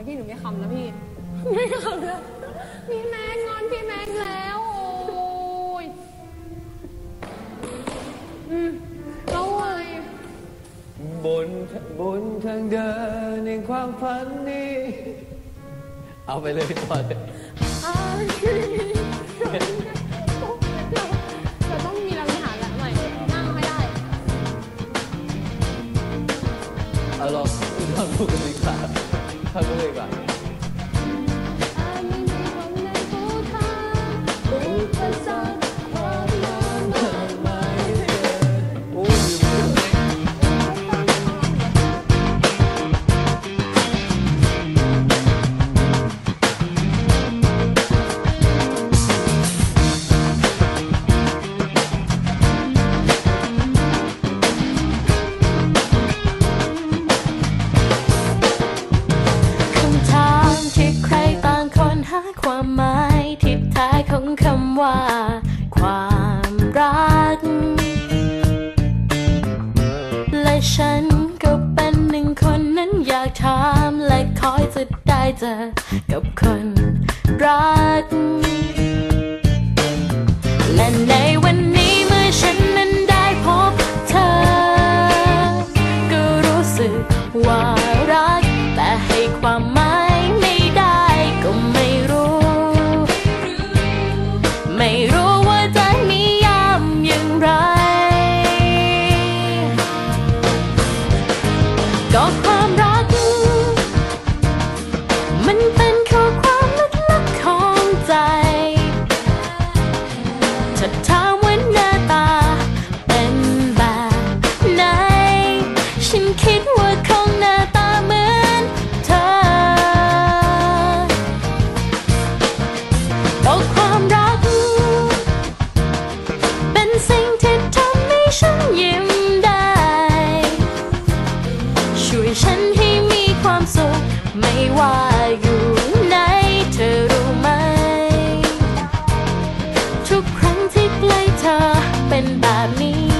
ะพี่หนูไม่คำแล้วพี่ ไม่ขำแล้วพี่แม็กงอนพี่แม็กแล้วโอ้ยอืมแล้ไงบนบนทางเดินในความฝันนี้ เอาไปเลยก่อนอ่าเราต้องมีรำคาหละใหม่นั่งไม่ได้ เอาลองลอดูกันดีกว่า 唱歌那个。 เจอกับคนรักและใน ไม่ว่าอยู่ไหนเธอรู้ไหม ทุกครั้งที่ใกล้เธอเป็นแบบนี้